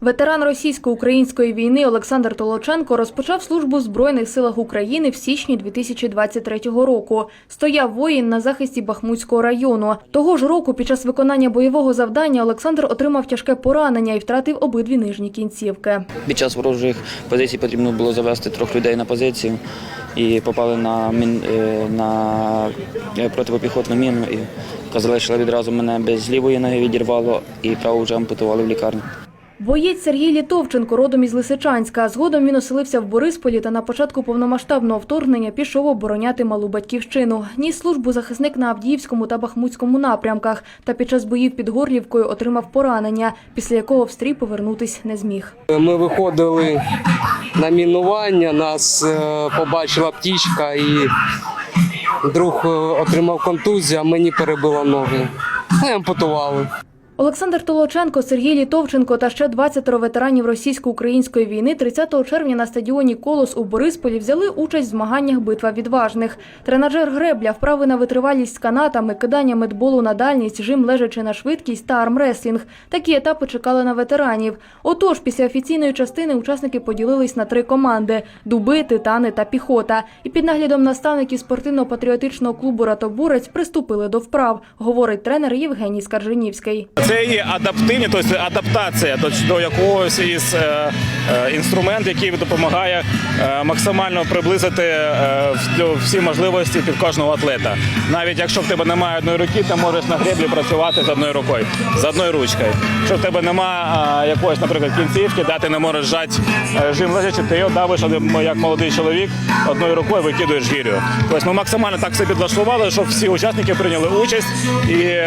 Ветеран російсько-української війни Олександр Толоченко розпочав службу в Збройних силах України в січні 2023 року. Стояв воїн на захисті Бахмутського району. Того ж року під час виконання бойового завдання Олександр отримав тяжке поранення і втратив обидві нижні кінцівки. Під час ворожих позицій потрібно було завести трьох людей на позицію і попали на, мін, е, на е, протипіхотну міну. І яка залишила відразу мене без лівої ноги відірвало і праву вже ампутували в лікарні. Боєць Сергій Літовченко родом із Лисичанська. Згодом він оселився в Борисполі та на початку повномасштабного вторгнення пішов обороняти малу батьківщину. Ніс службу захисник на Авдіївському та Бахмутському напрямках. Та під час боїв під Горлівкою отримав поранення, після якого в стрій повернутись не зміг. Ми виходили на мінування, нас е, побачила птічка і друг е, отримав контузію, а мені перебило ноги. Ампутували. Олександр Толоченко, Сергій Літовченко та ще 20 ветеранів російсько-української війни 30 червня на стадіоні Колос у Борисполі взяли участь в змаганнях Битва відважних. Тренажер гребля, вправи на витривалість з канатами, кидання медболу на дальність, жим лежачи на швидкість та армреслінг. Такі етапи чекали на ветеранів. Отож, після офіційної частини учасники поділились на три команди: дуби, титани та піхота. І під наглядом наставників спортивно-патріотичного клубу Ратобурець приступили до вправ, говорить тренер Євгеній Скарженівський. Це є адаптивні, тобто адаптація до, якогось із е, е, інструмент, який допомагає е, максимально приблизити всі можливості під кожного атлета. Навіть якщо в тебе немає одної руки, ти можеш на греблі працювати з одною рукою, з одною ручкою. Якщо в тебе немає якоїсь, наприклад, кінцівки, да, ти не можеш жати жим лежачи, ти його давиш як молодий чоловік одною рукою викидуєш гірю. Тобто ми максимально так все підлаштували, щоб всі учасники прийняли участь і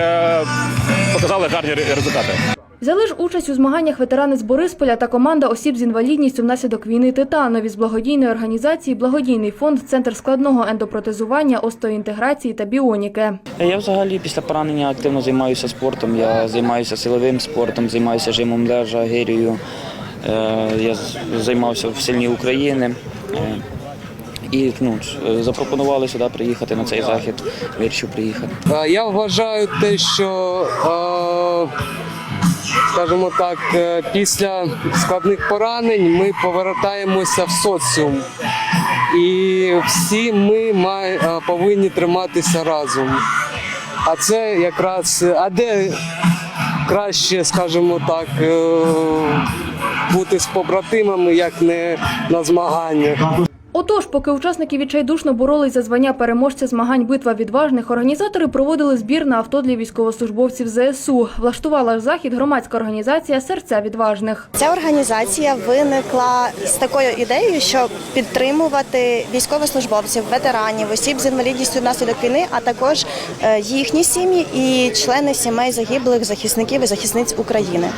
показали гарні ре- результати. Взяли ж участь у змаганнях ветерани з Борисполя та команда осіб з інвалідністю внаслідок війни Титанові з благодійної організації Благодійний фонд Центр складного ендопротезування, остеоінтеграції та біоніки. Я взагалі після поранення активно займаюся спортом. Я займаюся силовим спортом, займаюся жимом лежа, гирію. Е, Я займався в сильній України. Е, І ну, запропонували сюди приїхати на цей захід. Вирішив приїхати. Е, Я вважаю те, що, е, скажімо так, е, після складних поранень ми повертаємося в соціум. І всі ми е, повинні триматися разом. А це якраз, а де краще, скажімо так, е, бути з побратимами, як не на змаганнях. Отож, поки учасники відчайдушно боролись за звання переможця змагань битва відважних, організатори проводили збір на авто для військовослужбовців ЗСУ. Влаштувала захід громадська організація Серця відважних. Ця організація виникла з такою ідеєю, щоб підтримувати військовослужбовців, ветеранів, осіб з інвалідністю внаслідок війни, а також е, їхні сім'ї і члени сімей загиблих захисників і захисниць України.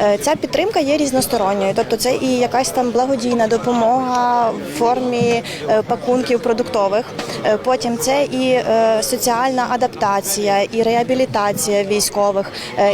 Е, Ця підтримка є різносторонньою, тобто це і якась там благодійна допомога в формі е, пакунків продуктових. Е, Потім це і е, соціальна адаптація, і реабілітація військових,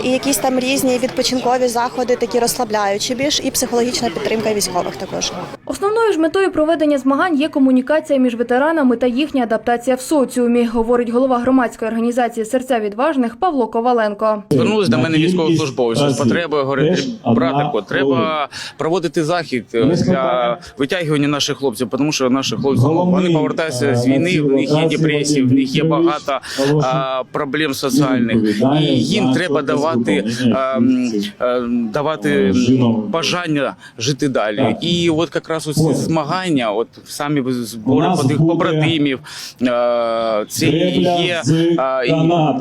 і якісь там різні відпочинкові заходи, такі розслабляючі більш, і психологічна підтримка військових також. Основною ж метою проведення змагань є комунікація між ветеранами та їхня адаптація в соціумі, говорить голова громадської організації Серця відважних Павло Коваленко. Звернулись до мене військовослужбовці з потребою говорить, братику, треба проводити захід для витягування наших хлопців, тому що наші хлопці вони повертаються з війни, в них є депресії, в них є багато а, проблем соціальних, і їм треба давати а, а, давати бажання жити далі. І от якраз ось ці змагання, от самі збори по тих побратимів, а, це і є а, і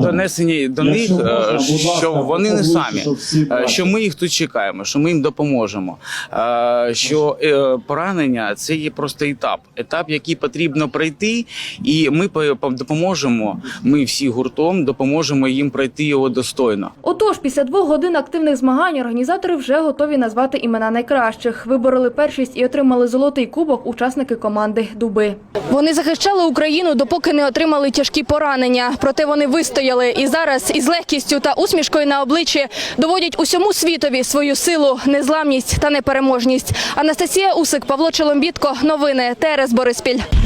донесені до них, е, що вони не самі, е, що ми їх тут чекаємо, що ми їм допоможемо. Е, Що е, поранення це є просто етап, етап, який потрібно пройти, і ми по- по- допоможемо. Ми всі гуртом допоможемо їм пройти його достойно. Отож, після двох годин активних змагань організатори вже готові назвати імена найкращих. Вибороли першість і отримали золотий кубок учасники команди Дуби. Вони захищали Україну, допоки не отримали тяжкі поранення. Проте вони вистояли і зараз із легкістю та усмішкою на обличчі доводять усьому світові свою силу, незламність та непереможність. Анастасія Усик, Павло Челомбітко. Новини ТРС Бориспіль.